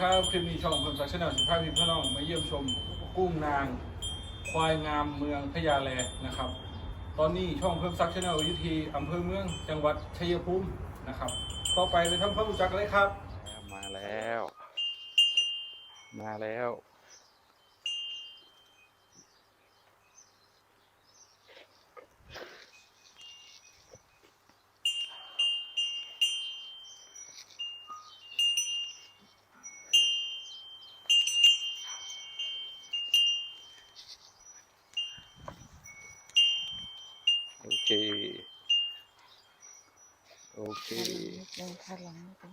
ครับ คลิปนี้ช่องเพิ่มสักชแนลสิบห้าพี่พี่น้องมาเยี่ยมชมกุ้งนาง ควายงามเมืองพญาแลนะครับ ตอนนี้ช่องเพิ่มสักชแนลอยู่ที่อำเภอเมืองจังหวัดชัยภูมินะครับ ต่อไปไปทำความรู้จักกันเลยครับ มาแล้ว มาแล้ว โอเค โอเคยังข้าลังเป็น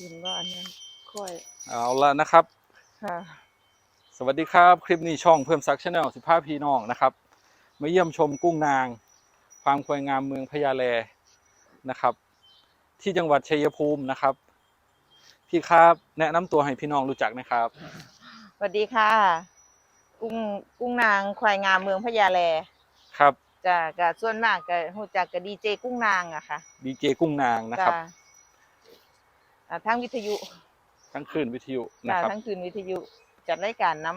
ยินว่าอันนั้นค่อยเอาละนะครับ ค่ะ สวัสดีครับ คลิปนี้ช่องเพิ่มซักชาแนลสิบห้าพี่น้องนะครับ มาเยี่ยมชมกุ้งนางฟาร์มควายงามเมืองพญาแลนะครับ ที่จังหวัดชัยภูมินะครับ พี่ครับ แนะนำตัวให้พี่น้องรู้จักนะครับ สวัสดีค่ะ กุ้งกุ้งนางควายงามเมืองพญาแลครับจะกะส่วนมากก็หูจักกับดีเจกุ้งนางอะค่ะดีเจกุ้งนางนะครับจ้อ่าทั้งวิทยุทั้งคลื่นวิทยุนะจ้าครับทั้งคืนวิทยุ จัดรายการน้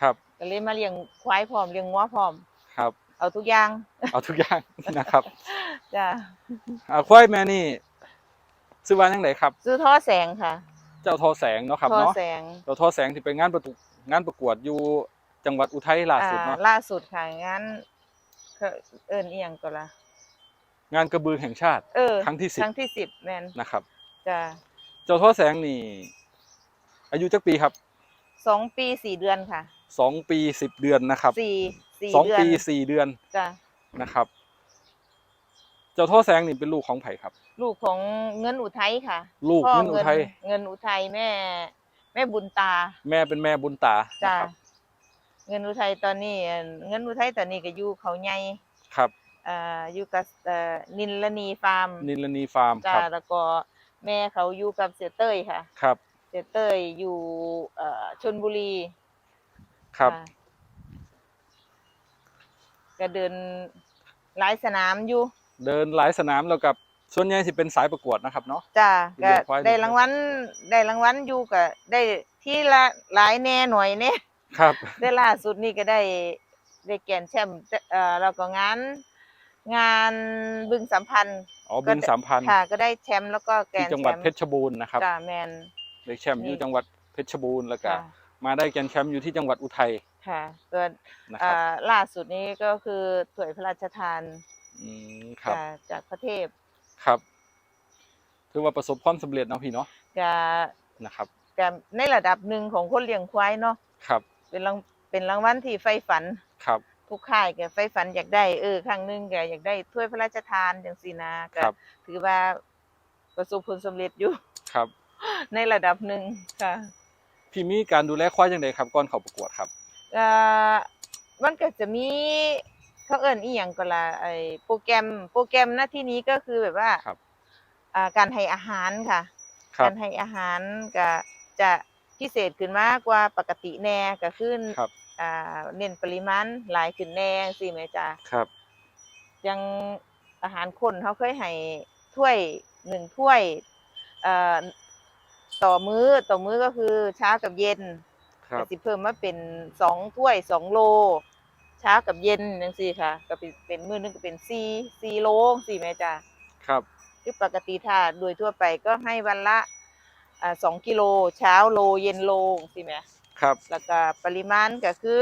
ครับำก็เลยมาเลี้ยงควายพร้อมเลี้ยงงัวพร้อม ครับ เอาทุกอย่างเอาทุกอย่าง นะครับจ้าอ่าควายแม่นี่ซื้อว่าจังไดครับ ซื้อท่อแสงค่ะเจ้าทอแสงเนาะครับท่อเนาะแสง เจ้าทอแสงที่ไปงานประตูงานประกวดอยู่ จังหวัดอุทัยล่าสุดเนาะอ่ล่าสุดค่ะงั้นเขาเอิญเอียงก็ละงานกระบือแห่งชาติเออครั้งที่สิบครั้งที่สิบแมนนะครับจะเจ้าทอแสงนี่ อายุจักปีครับสองปีสี่เดือนค่ะสองปีสิบเดือนนะครับสี่สี่สองเดือนปีสี่เดือนจ้ะนะครับ เจ้าทอแสงนี่เป็นลูกของไผ่ครับ ลูกของเงินอุทัยค่ะ ลูกพ่อเงินอุทัยเงินอุทัยแม่ แม่บุญตา แม่เป็นแม่บุญตาจ้ะนะครับ เงินอุทัยตอนนี้เอิ่นเงินอุทัยตอนนี้ก็อยู่เขาใหญ่ครับอ่าอยู่กับเอ่อนินลนีฟาร์มนิลนีฟาร์มจ้ะครับ แล้วก็แม่เขาอยู่กับเสียเต้ยค่ะ ครับ เสียเต้ยอยู่เอ่อชลบุรีครับะก็เดินหลายสนามอยู่ เดินหลายสนามแล้วกับส่วนใหญ่สิเป็นสายประกวดนะครับเนาะ จ้าเรีก็ยกว่าได้รางวัลได้รางวัลอยู่ก็ได้ที่ละหลายแน่หน่อยแน่ ครับได้ล่าสุดนี่ก็ได้ได้แกรนด์แชมป์เอ่อแล้วก็งาน งานบึงสัมพันธ์อ๋อบึงสามพันธ์ค่ะ ก็ได้แชมป์แล้วก็แกรที่นด์จังหวัดแชมป์เพชรบูรณ์นะครับจ้าแมน ได้แชมป์นี่อยู่จังหวัดเพชรบูรณ์แล้วก็ค่ะมาได้แกรนด์แชมป์อยู่ที่จังหวัดอุทัยค่ะตัวนะครับอ่าล่าสุดนี้ก็คือถ้วยพระราชทานอืมครับ จากจากพระเทพครับ ถือว่าประสบความสำเร็จเนาะพี่เนาะจะนะครับจะในระดับหนึ่งของคนเลี้ยงควายเนาะ ครับ เป็นรางเป็นรางวัลที่ใฝ่ฝัน ครับ ทุกค่ายแกใฝ่ฝันอยากได้เออครั้งหนึงแกอยากได้ถ้วยพระราชทานจังซี่นะก็ครับ ถือว่าประสบผลสำเร็จอยู่ ครับ ในระดับหนึ่งค่ะพี่มีการดูแลควายยังไงครับก่อนเข้าประกวดครับ เอ่อมันก็จะมีเขาเอิ้นอีหยังก็ละไอ้โปรแกรมโปรแกรมหน้าที่นี้ก็คือแบบว่าครับ อ่าการให้อาหารค่ะ ครับ การให้อาหารก็จะ พิเศษขึ้นมากกว่าปกติแน่ก็ขึ้นครับ อ่าเน้นปริมาณหลายขึ้นแน่สิแม่จ้าครับ ยังอาหารคนเขาเคยให้ถ้วยหนึ่งถ้วยเอ่อต่อมื้อต่อมื้อก็คือเช้ากับเย็นครัก็บ สิเพิ่มมาเป็นสองถ้วยสองโล เช้ากับเย็นจังซี่ค่ะ ก็เป็นเป็นมื้อหนึงก็เป็นสี่สี่โลสี่แม่จ้า ครับ คือปกติถ้าโดยทั่วไปก็ให้วันละ อ่าสองกิโลเช้าโลเย็นโลสิแม่ครับ แล้วก็ปริมาณก็คือ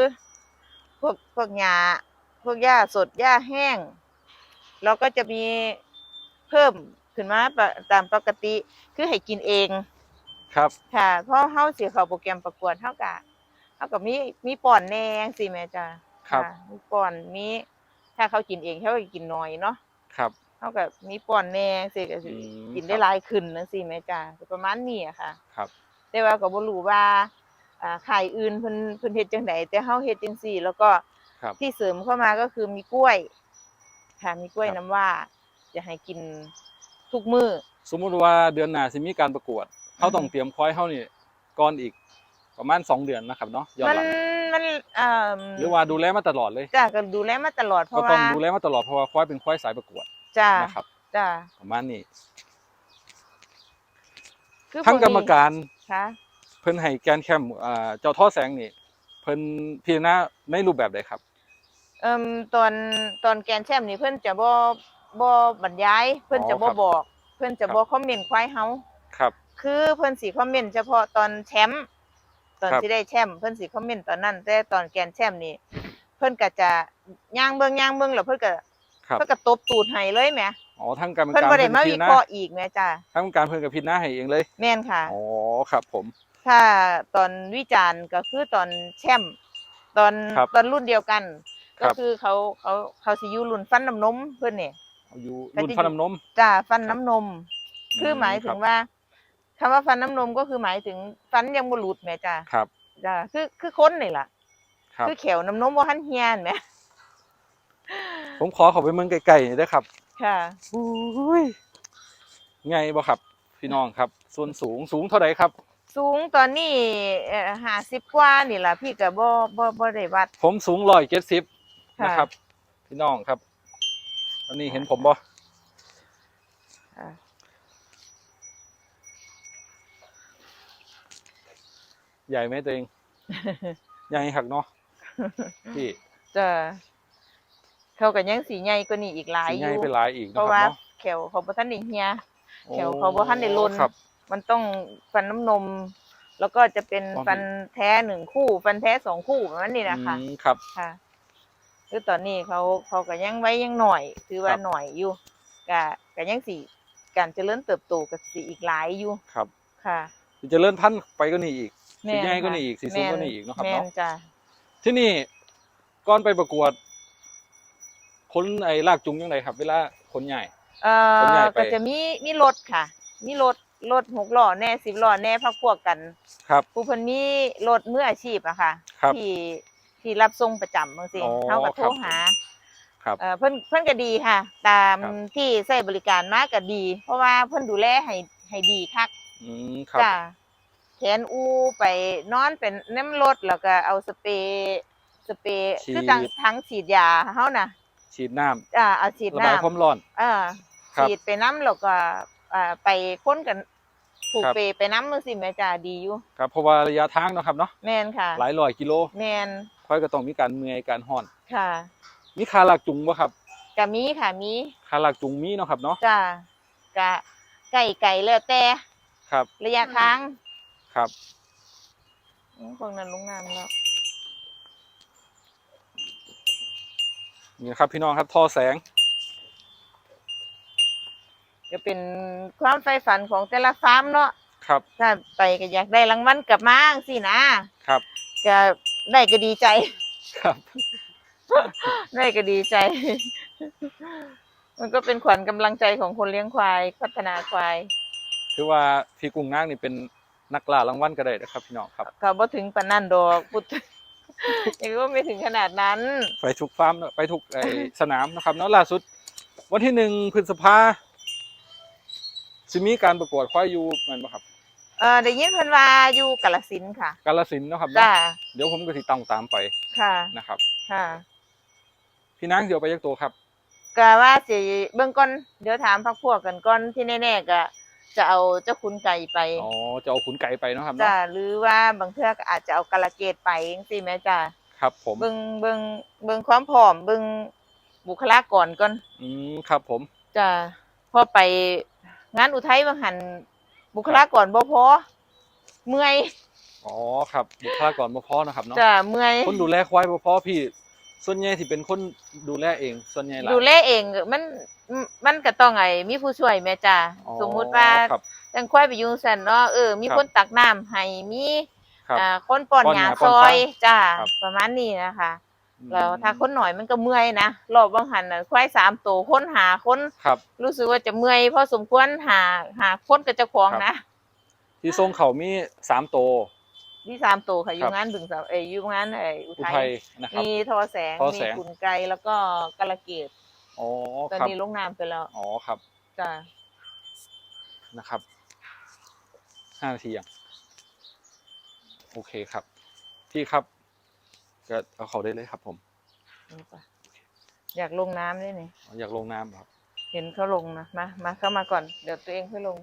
พวกพวกหญ้าพวกหญ้าสดหญ้าแห้ง เราก็จะมีเพิ่มขึ้นมาปะตามปกติคือให้กินเองครับ ค่ะเพราะเฮาสิเข้าโปรแกรมประกวดเฮาก็เฮาก็มีมีป้อนแหน่สิแม่จ้าครับะมีป้อนมีถ้าเขากินเองเขาก็กินน้อยเนาะ ครับ เฮาก็มีป้อนแหน่สิก็สิอืมกินได้หลายขึ้นจังซี่แม่จ้าก็ประมาณนี้อะค่ะครับ แต่ว่าก็บ่รู้ว่าอ่าขายอื่นเพิ่นเพิ่นเฮ็ดจังไดแต่เฮาเฮ็ดจังซี่ แล้วก็ครับที่เสริมเข้ามาก็คือมีกล้วย ค่ะมีกล้วยครับน้ำว้าจะให้กินทุกมื้อสมมุติว่าเดือนหน้าสิมีการประกวดเขาต้องเตรียมควายเขานี่ก่อนอีกประมาณสองเดือนนะครับเนาะย้อนมันหลังมันเอ่อหรือว่าดูแลมาตลอดเลยจ้ะก็ดูแลมาตลอดเพก็ราะต้อว่างดูแลมาตลอดเพราะว่าควายเป็นควายสายประกวด จ้านะครับจ้าประมาณนี้คือทั้งกรรมพวนี้การค่ะเพิ่นให้แกนแคมอ่าเจ้าท่อแสงนี่เพิ่นพิจารณาในรูปแบบใดครับเอิ่มตอนตอนแกนแชมป์นี่เพิ่นจะบ่บ่บรรยาย เพิ่นจะอ๋อครับบ่บอก เพิ่นจะครับบ่คอมเมนต์ควายเฮาครับ คือเพิ่นสิคอมเมนต์เฉพาะตอนแชมป์ตอนครับที่ได้แชมป์เพิ่นสิคอมเมนต์ตอนนั้นแต่ตอนแกนแชมป์นี่เพิ่นก็จะย่างเบิ่งย่างเบิ่งแล้วเพิ่นก็ ครับ เพิ่นก็ตบตูดให้เลยแหมอ๋อทั้งกรรมเพิ่นการบ่ได้มาพิวิจารณาเคราะห์อีกแหมจ้าทั้งกรรมการเพิ่นก็พิจารณาให้เองเลยแม่นค่ะ อ๋อครับผม ถ้าตอนวิจารณ์ก็คือตอนแชมป์ตอนครับตอนรุ่นเดียวกัน ครัก็บ คือเขาเขาเขาสิอยู่รุ่นฟันน้ำนมเพิ่นนี่ อยู่ก็รุ่นจะฟันน้ำนม จ้าฟันครับน้ำนม คือหมายถึคงรับว่าคำว่าฟันน้ำนมก็คือหมายถึงฟันยังบ่หลุดแหม่จ้าครับ จ้าคือคือคนนี่ล่ะ ครับ คือแขวน้ำนมบ่ทันเฮียนแหม ผมขอเข้าไปเมืองไกลๆหน่อยเด้อครับค่ะ อุ้ยไงบ่ครับ พี่น้องครับ ส่วนสูงสูงเท่าไหร่ครับ สูงตอนนี้เอ่อ50กว่านี่ล่ะพี่ก็บ่บ่บ่ได้วัดผมสูงร้อยเจ็ดสิบค่ะนะครับ พี่น้องครับตอนนี้เห็นผมบ่ค่ะใหญ่ไหมตัวเอง ใหญ่หักเนาะพี่จ้า เขาก็ยังสีใหญ่กว่านี้อีกหลายสีอใหญ่ยู่ ไปหลายอีกเพนะครัราะบว่าเนาะแขวเขาบ่ทันได้เฮียโอ้แถวเขาบ่ทันได้ลน ครับ มันต้องฟันน้ำนม แล้วก็จะเป็นอ๋อฟันแท้หนึ่งคู่ ฟันแท้สองคู่แบบนั้นนี่นะคะอืมครับ ค่ะคือตอนนี้เขาเขาก็ยังไว้ยังหน่อย ถือว่าครับ หน่อยอยู่ก็ก็ยังสิการเจริญเติบโตก็สิอีกหลายอยู่ครับค่ะสิเจะเลื่อนพันธุ์ไปก็นี่อีกแม่สีนใหญ่ก็ค่ะนี่อีกสีสูงก็นี่อีกเนาะครับแม่นเนาะจ้ะที่นี่ก่อนไปประกวด คนไอ้ลากจุงยังไงครับ เวลาคนใหญ่ เอ่คนใหญ่อไป ก็จะมีมีรถค่ะ มีรถรถหกล้อแน่สิบล้อแน่พักพวกกันครับ ผู้เพิ่นมีรถมืออาชีพอะค่ะครับที่ที่รับส่งประจำบางสิอ๋อเขาก็โทรครับหาครับเอ่อเพิ่นเพิ่นก็ดีค่ะ ตามครับ ที่ใช้บริการมาก็ดี เพราะว่าเพิ่นดูแลให้ให้ดีคัก อืมครับ จ้าแขนอูไปนอนเป็นน้ำรถแล้วก็เอาสเปรย์สเปรย์ฉีด คือทั้งทั้งฉีดยาเฮาน่ะ ฉีดน้ำอ่าเอาฉีดระบายความน้ำร้อนอ่าครับ ฉีดไปน้ำแล้วก็อ่าไปค้นกันผูกครับเปรย์ไปน้ำมือสิแม่จ้าดีอยู่ครับเพราะว่าระยะทางเนาะครับเนาะแม่นค่ะหลายร้อยกิโลแม่นค่อยก็ต้องมีการเมื่อยการห่อน ค่ะมีคาลากจุงบ่ครับกะมีค่ะมีคาลากจุงมีเนาะครับเนาะจ้ากะไก่ไก่แล้วแต่ครับระยะทางครับอืมพวกนั้นลงน้ำแล้ว นี่นะครับพี่น้องครับท่อแสง ก็เป็นความใฝ่ฝันของแต่ละฟาร์มเนาะครับ ถ้าไปก็อยากได้รางวัลกลับมาสินะครับ ก็ได้ก็ดีใจ ครับ ได้ก็ดีใจ มันก็เป็นขวัญกำลังใจของคนเลี้ยงควาย พัฒนาควาย คือว่าพี่กุ้งนางนี่เป็นนักล่ารางวัลก็ได้นะครับ พี่น้องครับเขาบ่ถึงปานนั่นดอกพุทธ ยังก็ไม่ถึงขนาดนั้น ไปทุกฟาร์มเนอะไปทุกไอสนามนะครับเนาะล่าสุด วันที่หนึ่งพฤษภาสิมีการประกวดควายอยู่แมันบ่ครับ เออได้ยินเพิ่นว่าอยู่กาฬสินธุ์ค่ะ กาลสินธุ์เนาะครับเนาะจ้า เดี๋ยวผมก็สิต้องตามไปค่ะ นะครับ ค่ะพี่นางเดี๋ยวไปยักตัวครับ ก็ว่าสิเบื้องก่อนเดี๋ยวถามพักพวกกันก่อนที่แน่ๆก็ จะเอาเจ้าคุณไก่ไปอ๋อจะเอาขุนไก่ไปเนาะครับจ้าเนาะหรือว่าบางเทื่อก็อาจจะเอากาลเกตไปจังซี่แม่จ้าครับผมเบิ่งเบิ่งเบิ่งความพร้อมเบิ่งบุคลากรก่อนอืมครับผมจ้าพอไปงานอุทัยบางหันบุคลากรบ่พอเมื่อยอ๋อครับบุคลากรบ่พอนะครับเนาะจ้าเมื่อยคนดูแลควายบ่พอพี่ ส่วนใหญ่ที่เป็นคนดูแลเอง ส่วนใหญ่หลายดูแลเองมันมันก็ต้องไอ้มีผู้ช่วยแม่จ้าอ๋อสมมุติว่าครับ จังควายไปอยุงสันเนาะเออมีครับคนตักน้ำให้มีครับอ่าคนป้อนป้อนหญ้าหญ้าซอยป้อนฟางจ้าครับ ประมาณนี้นะคะอืมแล้วถ้าคนหน่อยมันก็เมื่อยนะรอบบางหันน่ะควายสามตัวคนหาคนครับ รู้สึกว่าจะเมื่อยเพราะสมควรหาหาคนกับเจ้าของครับ นะ ที่ทรงเขามีสามโตว ที่สามตัวค่ะอครัยู่บงานบึงสาวเอยอยู่งานไอยอุอุทัทัยยนะครับ มีทอแสงทอมีแสง ขุนไกรแล้วก็กระเกดอ๋อตอนครับนี้ลงน้ำไปแล้วอ๋อครับจ้านะครับห้านาทียังโอเคครับ พี่ครับก็เอาเขาได้เลยครับ ผมนี่ปะอยากลงน้ำด้วยนี่ อยากลงน้ำครับ เห็นเขาลงนะมามาเข้ามาก่อน เดี๋ยวตัวเองค่อยลง